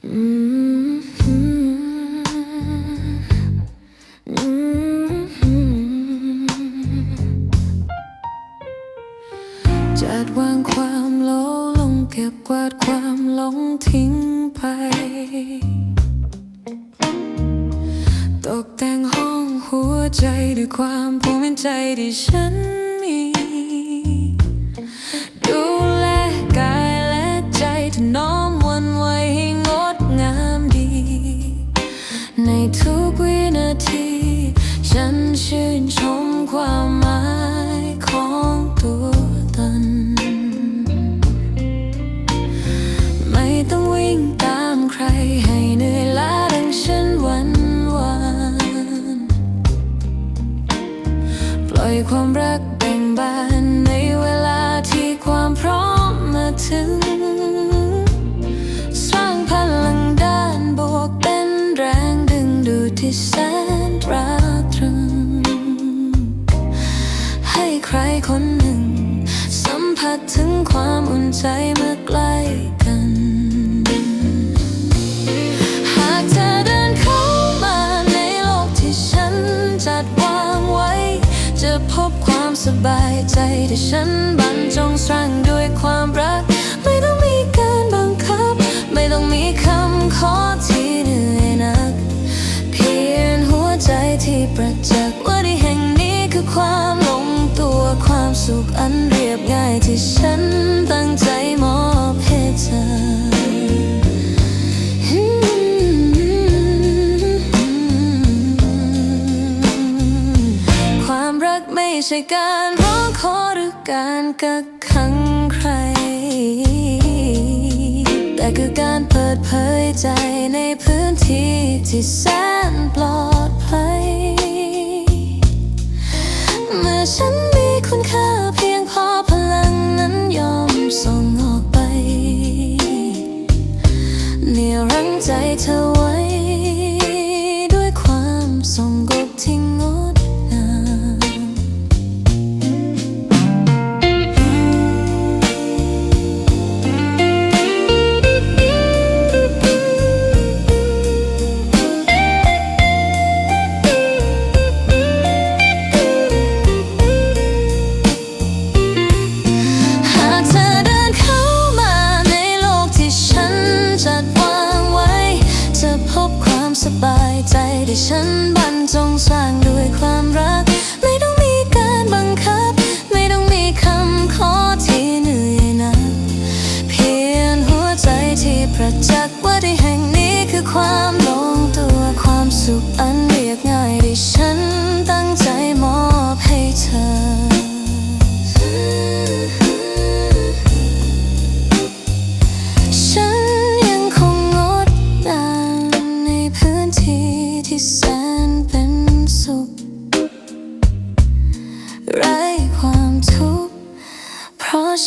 จัดวางความโลลงเก็บกวาดความหลงทิ้งไป ตกแต่งห้องหัวใจด้วยความภูมิใจที่ฉันมี ถึง สร้างพลังด้านบวกเป็นแรงดึงดูดที่แสนตราตรึง ให้ใครคนหนึ่ง สัมผัสถึงความอุ่นใจเมื่อใกล้กันหากเธอเดินเข้ามาในโลกที่ฉันจัดวางไวจะพบความสบายใจที่ฉันบรรจงสร้างด้วยความรัก ประจักษ์ว่าที่แห่งนี้คือความลงตัวความสุขอันเรียบง่ายที่ฉันตั้งใจมอบให้เธอความรักไม่ใช่การร้องขอหรือการกักขังใคร แต่คือการเปิดเผยใจในพื้นที่ที่แสนปลอด รั้งใจเธอไว้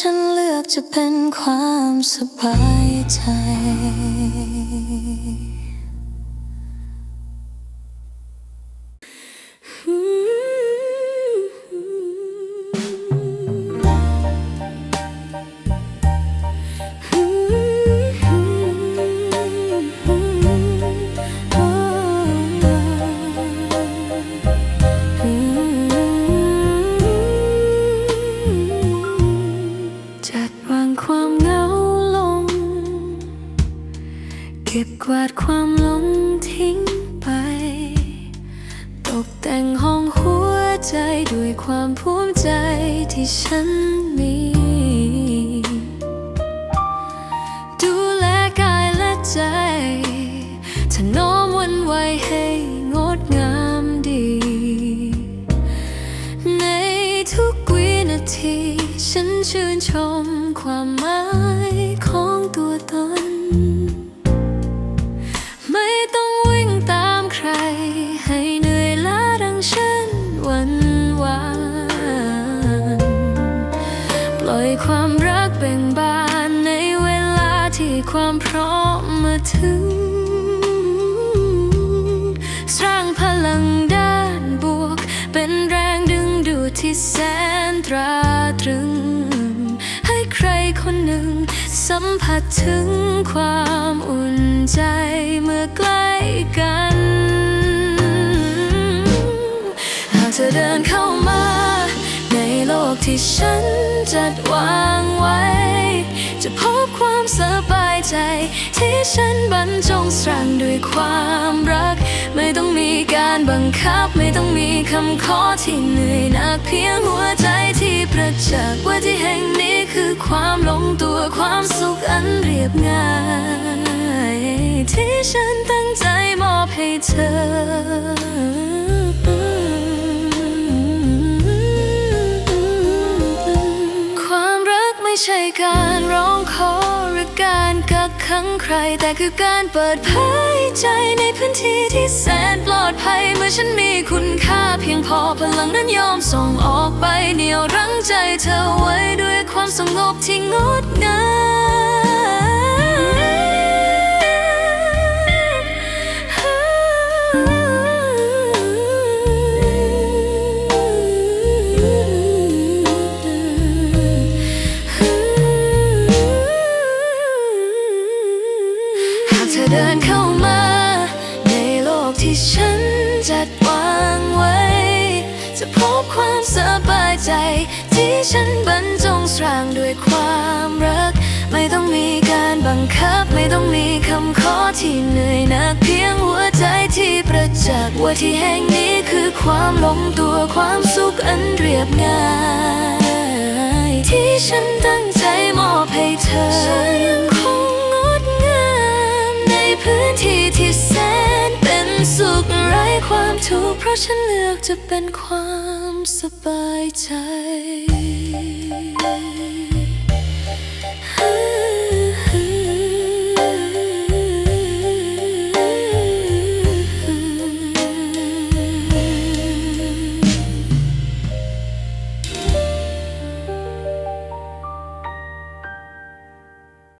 ฉันเลือกจะเป็นความสบายใจ ความภูมิใจที่ฉันมี ดูแลกายและใจถนอมวันไวให้งดงามดี ในทุกวินาที ฉันชื่นชมความหมาย พร้อมมาถึง สร้างพลังด้านบวก เป็นแรงดึงดูดที่แสนตราตรึง ให้ใครคนหนึ่ง สัมผัสถึงความอุ่นใจเมื่อใกล้กัน หากเธอเดินเข้ามา ในโลกที่ฉันจัดวางไว้ ใจ ที่ฉันบรรจงสร้างด้วยความรัก ไม่ต้องมีการบังคับ ไม่ต้องมีคำขอที่เหนื่อยหนักเพียงหัวใจที่ประจักษ์ว่าที่แห่งนี้คือความลงตัวความสุขอันเรียบง่าย ที่ฉันตั้งใจมอบให้เธอความรักไม่ใช่การร้องขอหรือการ กักขังใคร แต่คือการเปิดเผยใจในพื้นที่ที่แสนปลอดภัย เมื่อฉันมีคุณค่าเพียงพอพลังนั้นยอมส่งออกไปเหนี่ยวรั้งใจเธอไว้ด้วยความสงบที่งดงาม ดวางไว้ จะพบความสบายใจ ที่ฉันบรรจงสร้างด้วยความรัก ไม่ต้องมีการบังคับ ไม่ต้องมีคำขอที่เหนื่อยหนักเพียงหัวใจที่ประจักษ์ว่าที่แห่งนี้คือความลงตัวความสุขอันเรียบง่าย ที่ฉันตั้งใจมอบให้เธอฉันยังคงงดงามในพื้นที่ ความทุกข์เพราะฉันเลือกจะเป็นความสบายใจ